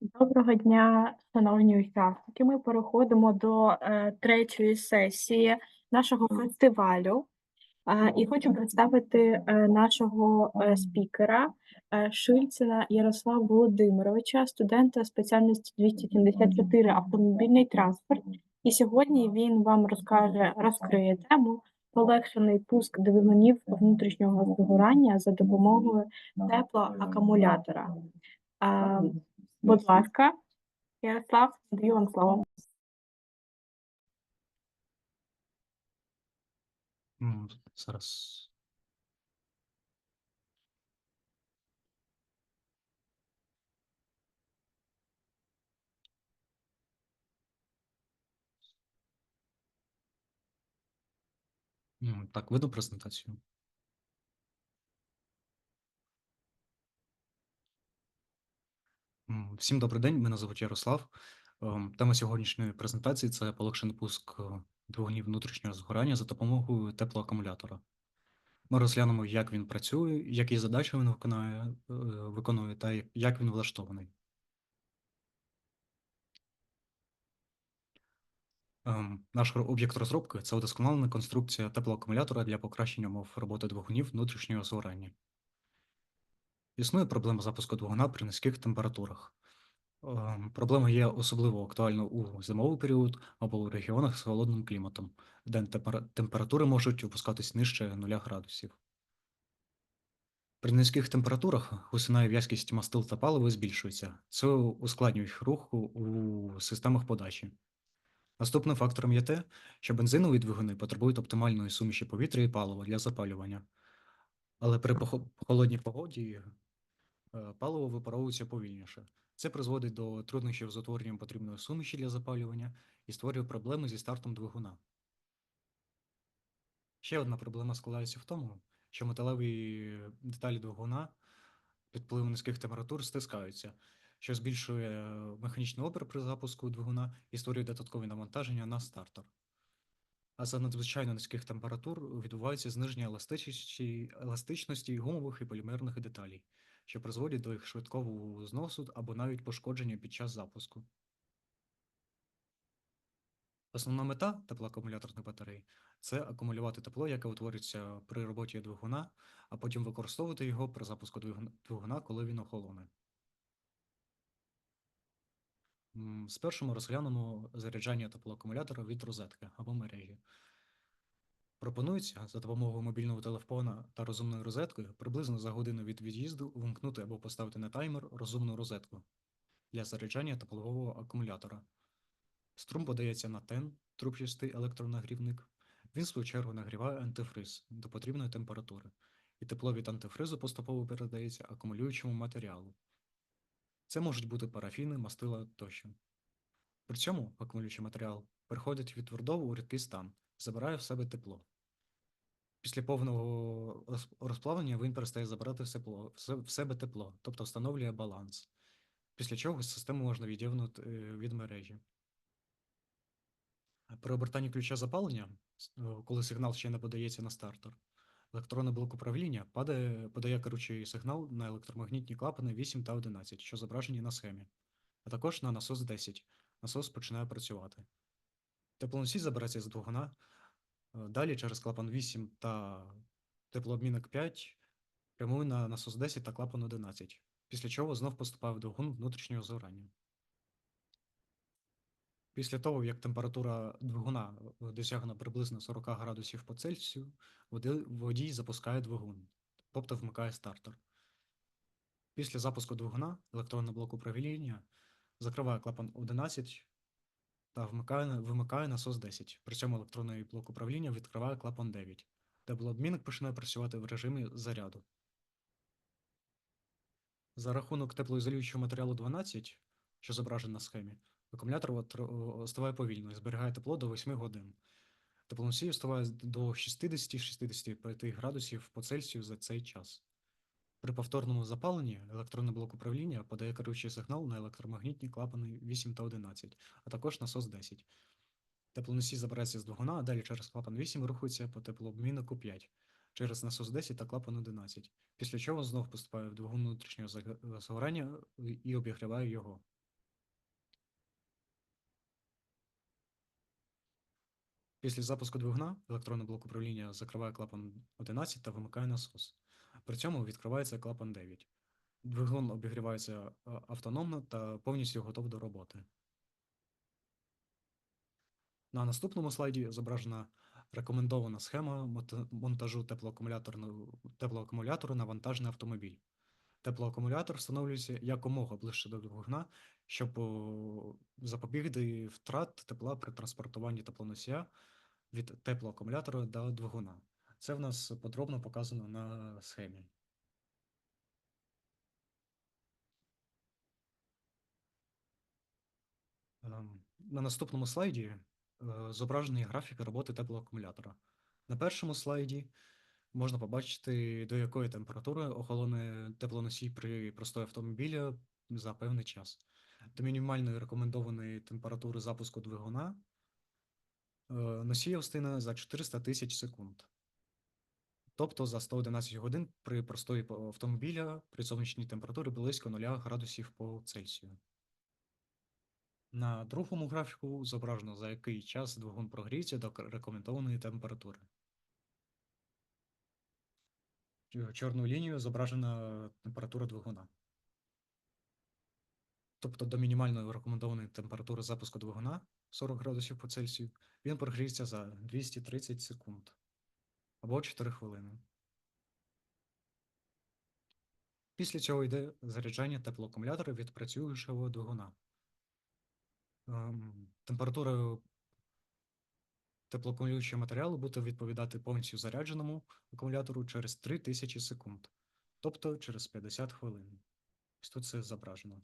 Доброго дня, шановні учасники. Ми переходимо до е, третьої сесії нашого фестивалю. Е, і хочу представити е, нашого е, спікера е, Шильцина Ярослава Володимировича, студента спеціальності 274 автомобільний транспорт. І сьогодні він вам розкаже, розкриє тему полегшений пуск двигунів внутрішнього згорання за допомогою теплоакумулятора. Будь ласка, Ярослав, даю вам слово. Зараз. Так, веду презентацію. Всім добрий день, мене звуть Ярослав. Ем, Тема сьогоднішньої презентації це полегшений пуск е, двигунів внутрішнього згорання за допомогою теплоакумулятора. Ми розглянемо, як він працює, які задачі він виконує, е, виконує та як- він влаштований. Наш об'єкт розробки це удосконалена конструкція теплоакумулятора для покращення умов роботи двигунів внутрішнього згорання. Існує проблема запуску двигуна при низьких температурах. Ем, Проблема є особливо актуальна у зимовий період або у регіонах з холодним кліматом, де температури можуть опускатись нижче 0 градусів. При низьких температурах гусина і в'язкість мастил та палива збільшується. Це ускладнює рух у- у системах подачі. Наступним фактором є те, що бензинові двигуни потребують оптимальної суміші повітря і палива для запалювання. Але при холодній погоді е, паливо випаровується повільніше. Це призводить до труднощів з утворенням потрібної суміші для запалювання і створює проблеми зі стартом двигуна. Ще одна проблема складається в тому, що металеві деталі двигуна під впливом низьких температур стискаються, що збільшує е, механічний опір при запуску двигуна і створює додаткові навантаження на стартер. А за надзвичайно низьких температур відбувається зниження еластичності, еластичності гумових і полімерних деталей, що призводять до їх швидкого зносу або навіть пошкодження під час запуску. Основна мета теплоакумуляторних батарей це акумулювати тепло, яке утворюється при роботі двигуна, а потім використовувати його при запуску двигуна, коли він охолоне. Спершу ми розглянемо заряджання теплоакумулятора від розетки або мережі. Пропонується за допомогою мобільного телефона та розумною розеткою приблизно за годину від від'їзду вимкнути або поставити на таймер розумну розетку для заряджання теплового акумулятора. Струм подається на тен, трубчастий електронагрівник. Він, в свою чергу, нагріває антифриз до потрібної температури, і тепло від антифризу поступово передається акумулюючому матеріалу. Це можуть бути парафіни, мастила тощо. При цьому акумулюючий матеріал переходить від твердого у рідкий стан, забирає в себе тепло. Після повного розплавлення він перестає забирати в себе, в себе тепло, тобто встановлює баланс, після чого систему можна від'єднути е, від мережі. При обертанні ключа запалення, е, коли сигнал ще не подається на стартер, електронний блок управління падає, подає керуючий сигнал на електромагнітні клапани 8 та 11, що зображені на схемі, а також на насос 10. Насос починає працювати. Теплоносій забереться з двигуна. Е, Далі через клапан 8 та теплообмінник 5 прямує на насос 10 та клапан 11, після чого знов поступає в двигун внутрішнього згорання. Після того, як температура двигуна е, досягне приблизно 40 градусів по Цельсію, водій запускає двигун, тобто вмикає стартер. Після запуску двигуна електронний блок управління закриває клапан 11 та вмикає, вимикає насос 10. При цьому електронний блок управління відкриває клапан 9, де обмінник починає працювати в режимі заряду. За рахунок теплоізолюючого матеріалу 12, що зображено на схемі, акумулятор остиває повільно і зберігає тепло до 8 годин. Теплоносій остиває до 60-65 градусів по Цельсію за цей час. При повторному запаленні електронний блок управління подає керуючий сигнал на електромагнітні клапани 8 та 11, а також насос 10. Теплоносій забирається з двигуна, а далі через клапан 8 рухається по теплообміннику 5, через насос 10 та клапан 11, після чого знов поступає в двигун внутрішнього заг- загорання і обігріває його. Після запуску двигуна електронний блок управління закриває клапан 11 та вимикає насос. При цьому відкривається клапан 9. Двигун обігрівається автономно та повністю готов до роботи. На наступному слайді зображена рекомендована схема монтажу теплоакумулятору на вантажний автомобіль. Теплоакумулятор встановлюється якомога ближче до двигуна, щоб запобігти втрат тепла при транспортуванні теплоносія від теплоакумулятора до двигуна. Це в нас подробно показано на схемі. Ем, На наступному слайді е, зображений графік роботи теплоакумулятора. На першому слайді можна побачити, до якої температури охолоне теплоносій при простої автомобіля за певний час. До мінімальної рекомендованої температури запуску двигуна е, носій встигне за 400 тисяч секунд. Тобто за 111 годин при простої автомобіля при сонячній температурі близько 0 градусів по Цельсію. На другому графіку зображено, за який час двигун прогріється до рекомендованої температури. Чорною лінією зображена температура двигуна. Тобто до мінімальної рекомендованої температури запуску двигуна 40 градусів по Цельсію він прогріється за 230 секунд або 4 хвилини. Після цього йде заряджання теплоакумулятора від працюючого двигуна. Ем, Температура теплоакумулюючого матеріалу буде відповідати повністю зарядженому акумулятору через 3000 секунд, тобто через 50 хвилин. Ось тут це зображено.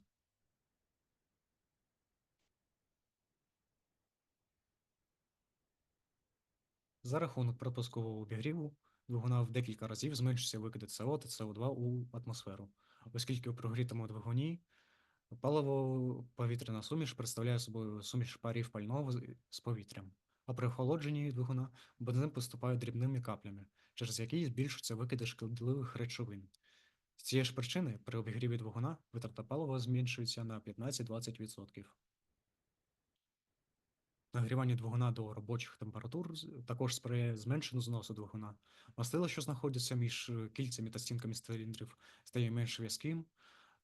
За рахунок пропускового обігріву двигуна в декілька разів зменшується викиди СО та СО2 у атмосферу, оскільки у прогрітому двигуні паливо-повітряна суміш представляє собою суміш парів пального з повітрям, а при охолодженні двигуна бензин поступає дрібними каплями, через які збільшуються викиди шкідливих речовин. З цієї ж причини при обігріві двигуна витрата палива зменшується на 15-20%. Нагрівання двигуна до робочих температур також сприяє зменшенню зносу двигуна. Мастило, що знаходиться між е, кільцями та стінками циліндрів, стає менш в'язким,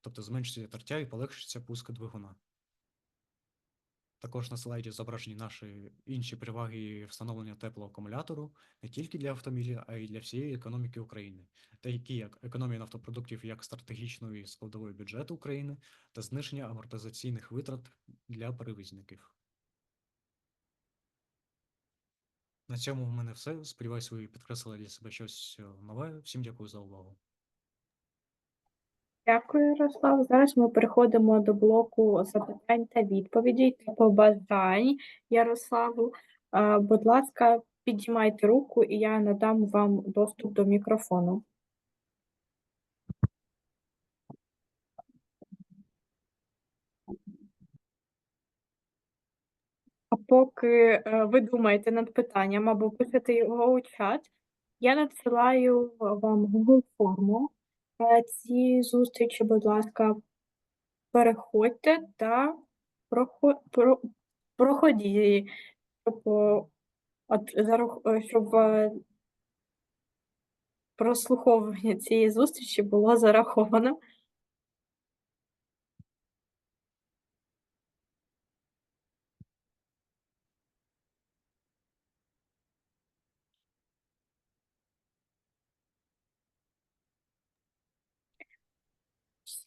тобто зменшується тертя і полегшується пуск двигуна. Також на слайді зображені наші інші переваги встановлення теплоакумулятору не тільки для автомобіля, а й для всієї економіки України, такі як економія нафтопродуктів як стратегічної складової бюджету України та зниження амортизаційних витрат для перевізників. На цьому в мене все. Сподіваюсь, ви підкреслили для себе щось е, нове. Всім дякую за увагу. Дякую, Ярослав. Зараз ми переходимо до блоку запитань та відповідей та побажань Ярославу. Е, Будь ласка, підіймайте руку, і я надам вам доступ до мікрофону. Поки е, ви думаєте над питанням або пишете його у чат, я надсилаю вам Google форму е, ці зустрічі, будь ласка, переходьте та прохо- про- щоб, от, е, щоб е, прослуховування цієї зустрічі було зараховано.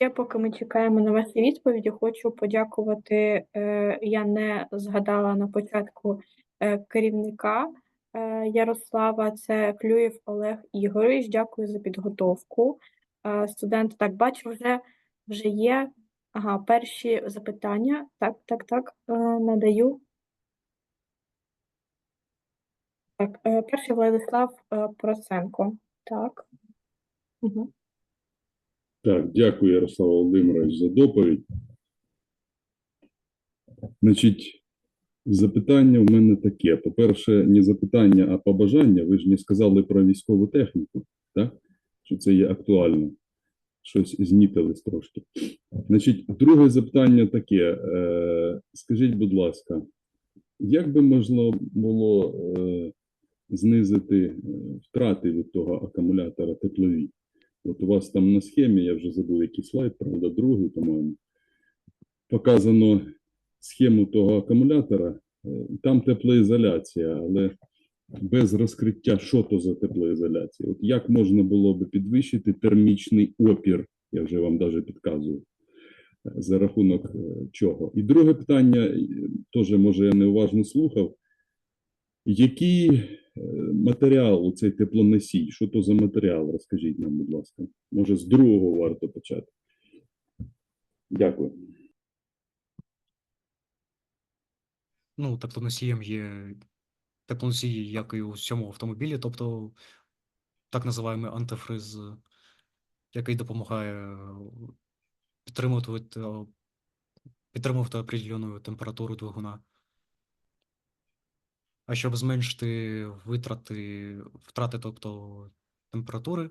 Ще поки ми чекаємо на ваші відповіді, хочу подякувати. е, Я не згадала на початку е, керівника е, Ярослава. Це Клюєв Олег Ігорович. Дякую за підготовку. Студенти, так бачу, вже вже є. Ага, перші запитання. Так, так, так. Надаю. Так, перший Владислав Проценко. Так. Угу. Так, дякую, Ярослав Володимирович, за доповідь. Значить, Запитання в мене таке. По-перше, не запитання, а побажання. Ви ж не сказали про військову техніку, так? Що це є актуально. Щось знітились трошки. Значить, друге запитання таке. Е, скажіть, будь ласка, як би можливо було е, знизити е, втрати від того акумулятора теплові? От у вас там на схемі, я вже забув, який слайд, правда, другий, по-моєму, показано схему того акумулятора. Е, Там теплоізоляція, але без розкриття, що то за теплоізоляція. От як можна було би підвищити термічний опір, я вже вам навіть підказую, е, за рахунок е, чого. І друге питання, теж, може, я неуважно слухав. Е, матеріал цей теплоносій? Що то за матеріал? Розкажіть нам, будь ласка. Може, з другого варто почати. Дякую. Ну, теплоносієм є теплоносії, як і у всьому автомобілі, тобто так називаємо антифриз, який допомагає підтримувати, підтримувати определену температуру двигуна. А щоб зменшити витрати, втрати, тобто температури, е,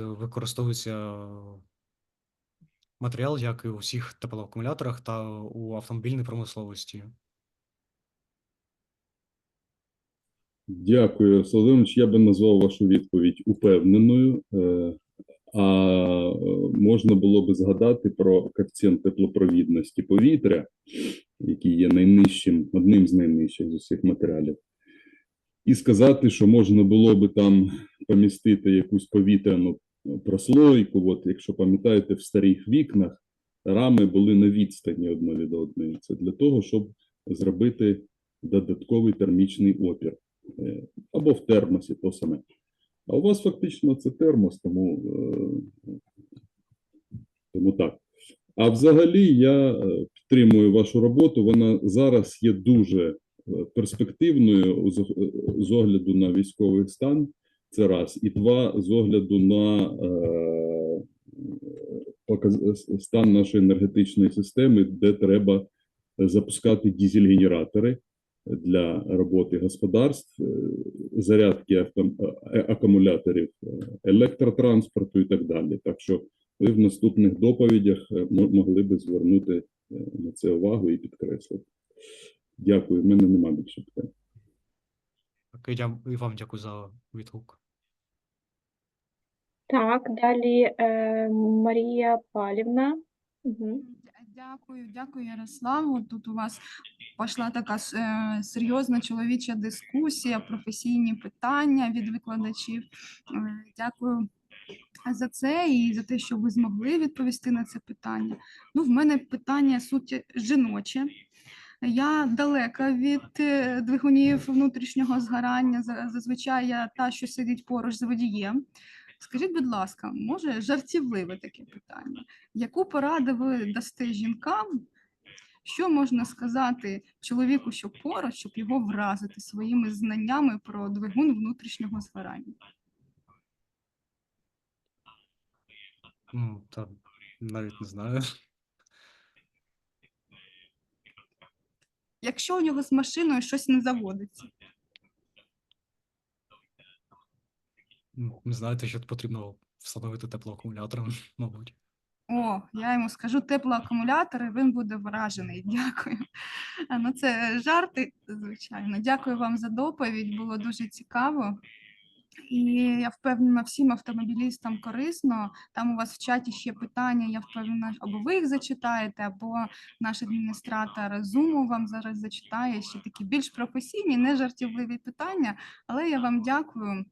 використовується матеріал, як і у всіх теплоакумуляторах та у автомобільній промисловості. Дякую, Солодимович. Я би назвав вашу відповідь упевненою. Е, А е, можна було би згадати про коефіцієнт теплопровідності повітря, який є найнижчим, одним з найнижчих з усіх матеріалів, і сказати, що можна було би там помістити якусь повітряну прослойку. От, якщо пам'ятаєте, в старих вікнах рами були на відстані одна від одної. Це для того, щоб зробити додатковий термічний опір. Е, або в термосі, то саме. А у вас фактично це термос, тому, е, тому так. А взагалі я е, підтримую вашу роботу. Вона зараз є дуже е, перспективною з, е, огляду на військовий стан. Це раз. І два, з огляду на стан нашої енергетичної системи, де треба запускати дізель-генератори для роботи господарств, зарядки акумуляторів електротранспорту і так далі. Так що ви в наступних доповідях е, могли би звернути е, на це увагу і підкреслити. Дякую. В мене немає більше питань. Так, і я вам дякую за відгук. Так, далі е, Марія Палівна. Угу. Дякую, дякую, Ярославу. Тут у вас пішла така е, серйозна чоловіча дискусія, професійні питання від викладачів. Е, Дякую за це і за те, що ви змогли відповісти на це питання. Ну, в мене питання суті жіноче. Я далека від е, двигунів внутрішнього згорання. Зазвичай я та, що сидить поруч з водієм. Скажіть, будь ласка, може жартівливе таке питання? Яку пораду ви дасте жінкам? Що можна сказати чоловіку, що поруч, щоб його вразити своїми знаннями про двигун внутрішнього згорання? Ну, навіть не знаю. Якщо у нього з машиною щось не заводиться, Ну, Не знаю, те, що потрібно встановити теплоакумулятор, мабуть. о, я йому скажу теплоакумулятор, і він буде вражений. Дякую. А, Ну, це жарти, звичайно. Дякую вам за доповідь, було дуже цікаво. І я впевнена, всім автомобілістам корисно. Там у вас в чаті ще питання, я впевнена, або ви їх зачитаєте, або наш адміністратор Zoom вам зараз зачитає ще такі більш професійні, не жартівливі питання. Але я вам дякую.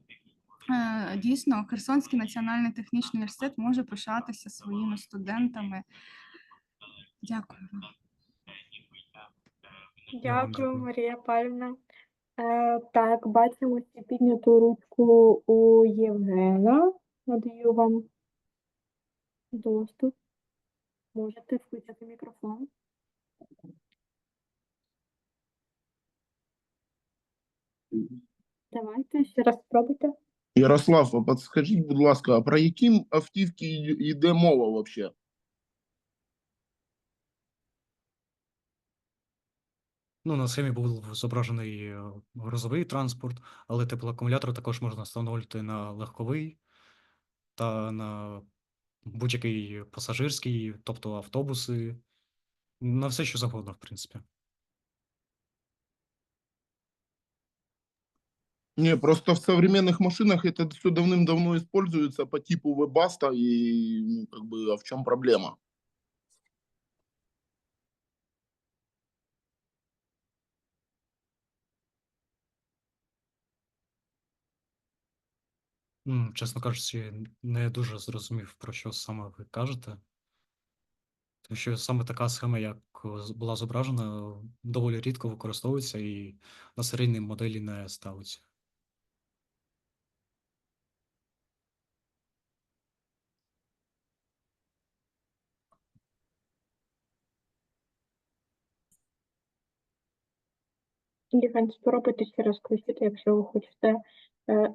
Е, Дійсно, Херсонський національний технічний університет може пишатися своїми студентами. Дякую вам. Дякую, дякую. Марія Павлівна. Е, так, бачимо ще підняту ручку у Євгена. Надаю вам доступ. Можете включити мікрофон. Давайте ще раз спробуйте. Ярослав, а подскажіть, будь ласка, а про які автівки йде мова вообще? Ну, на схемі був зображений е, грузовий транспорт, але теплоакумулятор також можна встановлювати на легковий та на будь-який пасажирський, тобто автобуси, на все, що завгодно, в принципі. Не, просто в современных машинах это все давным-давно используется по типу вебаста, и ну, как бы, а в чем проблема? Чесно кажучи, не дуже зрозумів, про що саме ви кажете. Тому що саме така схема, як е, з- була зображена, доволі рідко використовується і на серійній моделі не ставиться. Євген, спробуйте ще раз включити, якщо ви хочете. Е,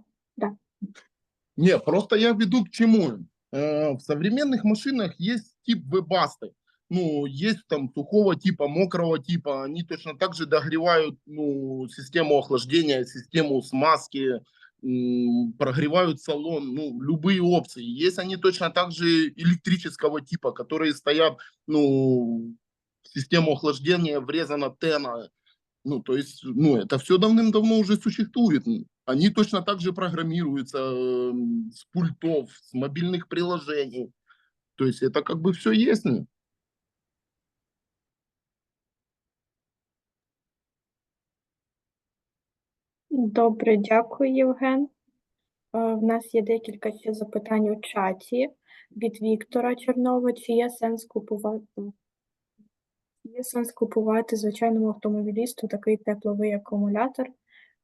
Не, просто я веду к чему. Э, В современных машинах есть тип вебасты. Ну, есть там сухого типа, мокрого типа. Они точно так же догревают ну, систему охлаждения, систему смазки, прогревают салон, ну, любые опции. Есть они точно так же электрического типа, которые стоят, ну, в систему охлаждения врезана тена. Ну, то есть, ну, это все давным-давно уже существует. Они точно так же программируются эм, с пультов, с мобильных приложений. То есть это как бы все есть. ну. Добре, дякую, Євген. Е, В нас є декілька ще запитань у чаті від Віктора Чернова. Чи є сенс купувати? чи Є сенс купувати звичайному автомобілісту такий тепловий акумулятор е,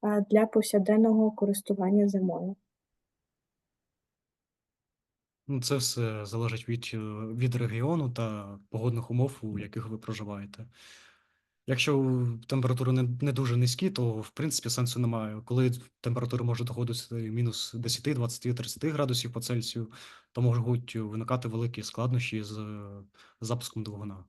Для повсякденного користування зимою? Ну, Це все залежить від, е, від регіону та погодних умов, у яких ви проживаєте. Якщо температури не, не дуже низькі, то в принципі сенсу немає. Коли температура може доходити мінус 10, 20, 30 градусів по Цельсію, то можуть виникати великі складнощі з е, запуском двигуна.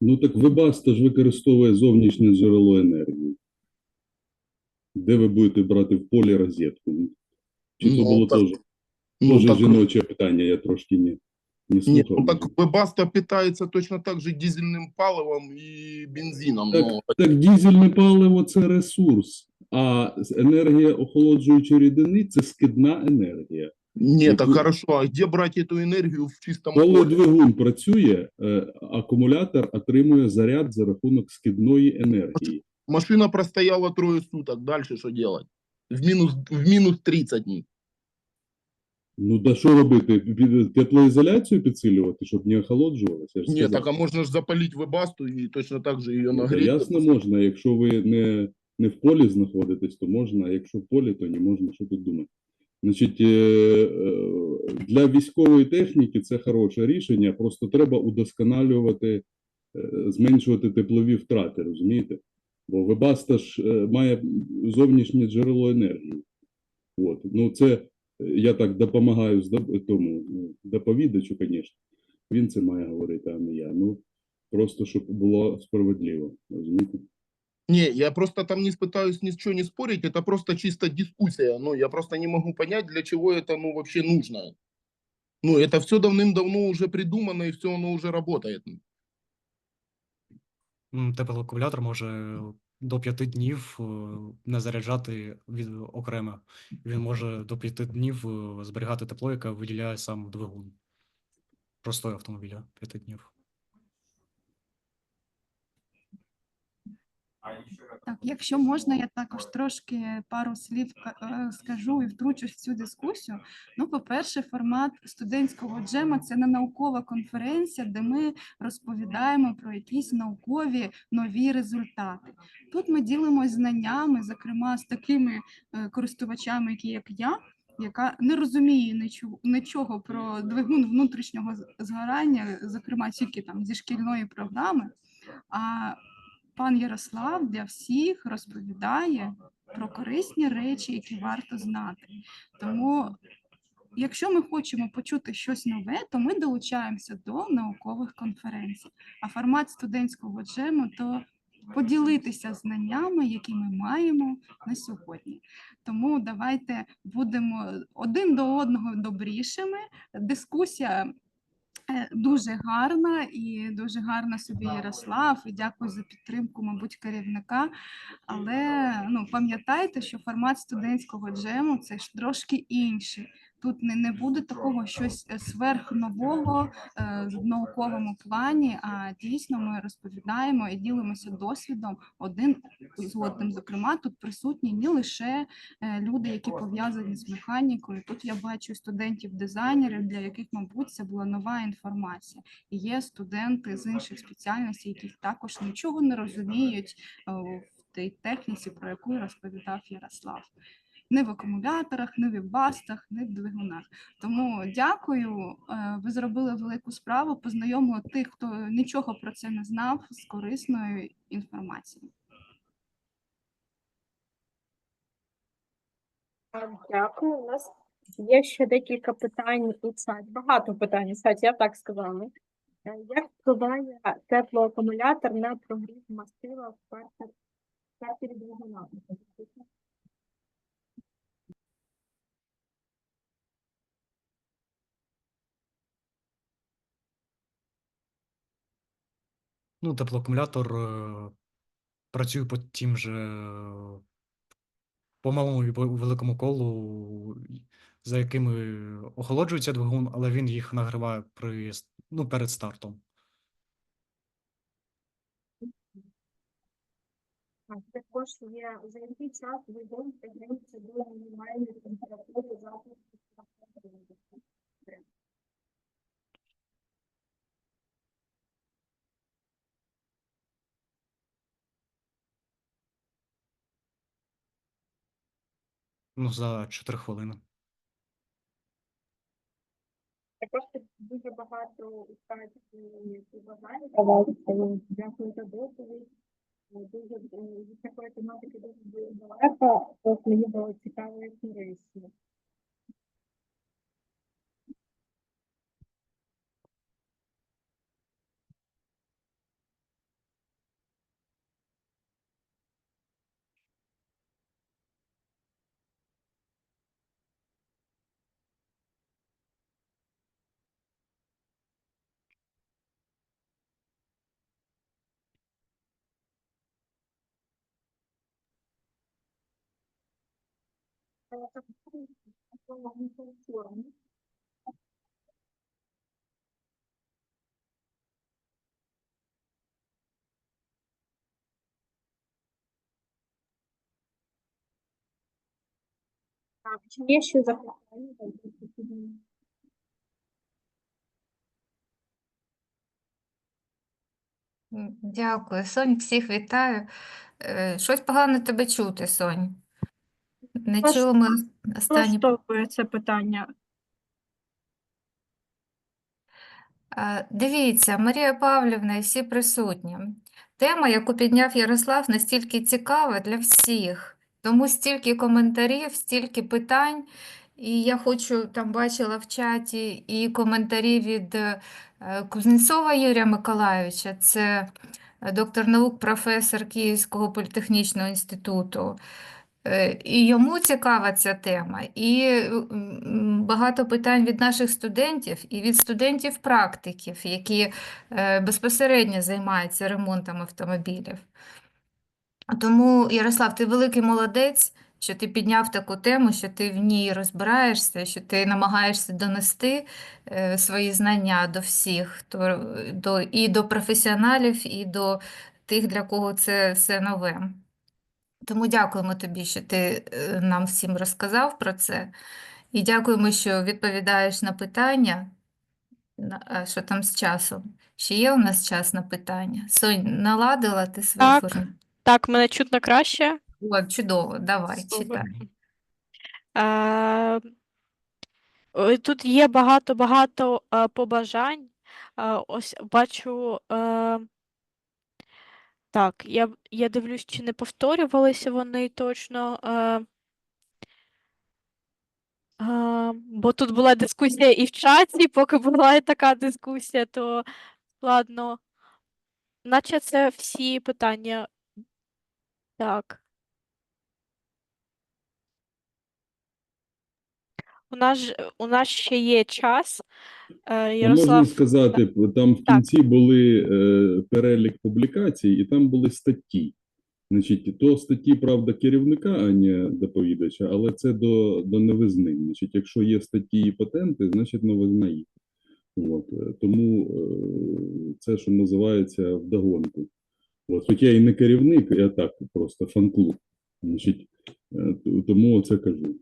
Ну так Webasto ж використовує зовнішнє джерело енергії. Де ви будете брати в полі розетку? Чи то Ну, було так- теж, Ну, теж так, жіноче питання, я трошки не, не слухав. ну, так вебаста питается точно так же дизельным паловым и бензином. Так, но так дізельне паливо це ресурс, а енергія охолоджуючої рідини це скидна енергія. Нет, так хорошо, а где брать эту энергию в чистом Коли двигун працює, е, акумулятор отримує заряд за рахунок скидної енергії. Машина простояла трое суток, дальше что делать? В минус, в минус 30 дней. Ну да що робити? Теплоізоляцію підсилювати, щоб не охолоджувалося? Ж Нет, так а можно же запалить вебасту и точно так же ее Ну, ясно можна. Якщо ви не, не в полі знаходитесь, то можна, а якщо в полі, то не можна. Що тут думати? Значить, е, е, для військової техніки це хороше рішення, просто треба удосконалювати, е, зменшувати теплові втрати, розумієте? Бо Вебаста ж має зовнішнє джерело енергії. От. Ну, це я так допомагаю тому доповідачу, звісно. Він це має говорити, а не я. Ну, просто щоб було справедливо, розумієте? Не, я просто там не пытаюсь ничего не спорить, это просто чисто дискуссия. Ну, я просто не могу понять, для чего это ну, вообще нужно. Ну, это все давным-давно уже придумано, и все оно уже работает. М, Теплоакумулятор може до 5 днів е, не заряджати від окремо. Він може до 5 днів е, зберігати тепло, яке виділяє сам двигун. Простої автомобіля 5 днів. Так, якщо можна, я також трошки пару слів е, скажу і втручусь в цю дискусію. Ну, по-перше, формат студентського джема це не наукова конференція, де ми розповідаємо про якісь наукові нові результати. Тут ми ділимося знаннями, зокрема з такими е, користувачами, які як я. Яка не розуміє нічого, нічого про двигун внутрішнього згорання, зокрема тільки там зі шкільної програми. А пан Ярослав для всіх розповідає про корисні речі, які варто знати. Тому якщо ми хочемо почути щось нове, то ми долучаємося до наукових конференцій. А формат студентського джему то поділитися знаннями, які ми маємо на сьогодні. Тому давайте будемо один до одного добрішими. Дискусія дуже гарна і дуже гарна собі Ярослав. І дякую за підтримку, мабуть, керівника. Але ну, пам'ятайте, що формат студентського джему це ж трошки інший. Тут не, не буде такого щось е, сверхнового е, в науковому плані, а дійсно ми розповідаємо і ділимося досвідом один з одним. Зокрема, тут присутні не лише е, люди, які пов'язані з механікою. Тут я бачу студентів-дизайнерів, для яких, мабуть, це була нова інформація. І є студенти з інших спеціальностей, які також нічого не розуміють е, в тій техніці, про яку розповідав Ярослав. Не в акумуляторах, не в бастах, не в двигунах. Тому дякую. е, Ви зробили велику справу, познайомили тих, хто нічого про це не знав, з корисною інформацією. Дякую. У нас є ще декілька питань у чаті. Багато питань у я б так сказала. Е, Як впливає теплоакумулятор на прогрів мастила в стартері двигуна? Ну, теплоакумулятор е, працює по тим же, е, по малому і по великому колу, за якими охолоджується двигун, але він їх нагріває при, ну, перед стартом. Також є за який час двигун піднімається до мінімальної температури запуску Ну, за 4 хвилини. Також тут дуже багато у чаті які бажання давати. Дякую за доповідь. Е, Дуже е, від такої тематики дуже далеко, тож мені було цікаво і корисно. Так, чи є ще запитання? Дякую, Сонь, всіх вітаю. Е, Щось погано тебе чути, Сонь. Не Влаш- чули ми останні. Влаштовує це питання. Е, Дивіться, Марія Павлівна і всі присутні. Тема, яку підняв Ярослав, настільки цікава для всіх, тому стільки коментарів, стільки питань. І я хочу, там бачила в чаті і коментарі від е, Кузнєцова Юрія Миколайовича, це е, доктор наук, професор Київського політехнічного інституту. Е, І йому цікава ця тема, і багато питань від наших студентів і від студентів-практиків, які е, безпосередньо займаються ремонтом автомобілів. Тому, Ярослав, ти великий молодець, що ти підняв таку тему, що ти в ній розбираєшся, що ти намагаєшся донести е, свої знання до всіх, до, і до професіоналів, і до тих, для кого це все нове. Тому дякуємо тобі, що ти е, нам всім розказав про це. І дякуємо, що відповідаєш на питання, що там з часом. Ще є у нас час на питання. Сонь, наладила ти свою Так. форму? Так, мене чутно краще. О, чудово, давай, Супер. читай. Е, ой, Тут є багато-багато е, побажань. Е, Ось бачу. Е, Так, я, я дивлюсь, чи не повторювалися вони точно. е, А, бо тут була дискусія і в чаті, поки була і така дискусія, то ладно. Наче це всі питання. Так. У нас, у нас ще є час. Е, А можна сказати, там в Так. кінці були е, перелік публікацій, і там були статті. Значить, то статті, правда, керівника, а не доповідача, але це до, до новизни. Значить, якщо є статті і патенти, значить новизна є. От, е, тому е, це, що називається, вдогонку. От, хоча я і не керівник, я так просто фан-клуб. Значить, е, тому це кажу.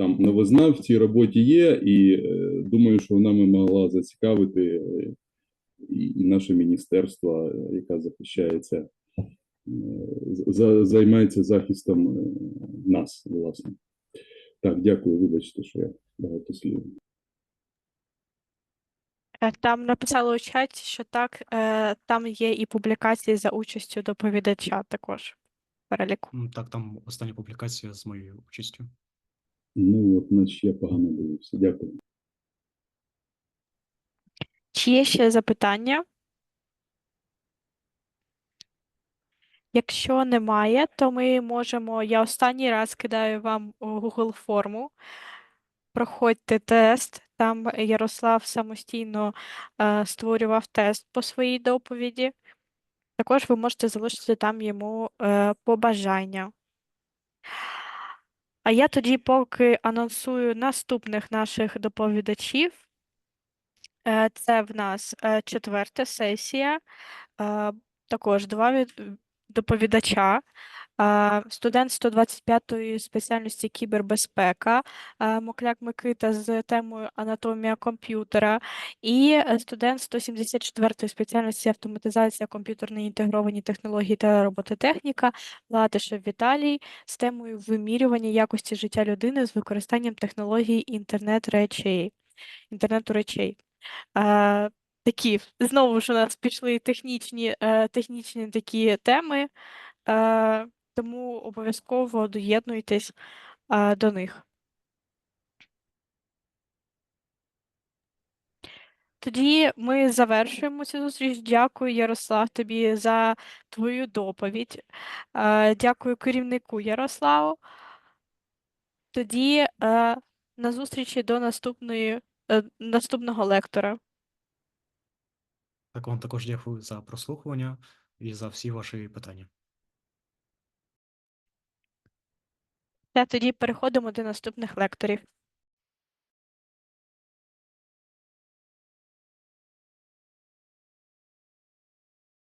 Там новизна в цій роботі є, і е, думаю, що вона ми могла зацікавити е, і, і наше міністерство, е, яке захищається, е, за, займається захистом е, нас, власне. Так, дякую, вибачте, що я багато слів. там написали у чаті, що так, е, там є і публікації за участю доповідача також переліку. Так, там остання публікація з моєю участю. Ну, от, значить, я погано дивився. Дякую. Чи є ще запитання? Якщо немає, то ми можемо. Я останній раз кидаю вам Google форму. Проходьте тест. Там Ярослав самостійно е, створював тест по своїй доповіді. Також ви можете залишити там йому е, побажання. А я тоді поки анонсую наступних наших доповідачів. Е, Це в нас е, четверта сесія, е, також два від доповідача. Студент 125-ї спеціальності кібербезпека Мокляк Микита з темою анатомія комп'ютера і студент 174-ї спеціальності автоматизація комп'ютерної інтегровані технології та робототехніка Латишев Віталій з темою вимірювання якості життя людини з використанням технологій інтернет речей, інтернету речей. Такі, знову ж у нас пішли технічні, е, технічні такі теми, тому обов'язково доєднуйтесь до них. Тоді ми завершуємо цю зустріч. Дякую, Ярослав, тобі за твою доповідь. Дякую керівнику Ярославу. Тоді на зустрічі до наступної, е, наступного лектора. Так, вам також дякую за прослухування і за всі ваші питання. Та тоді переходимо до наступних лекторів.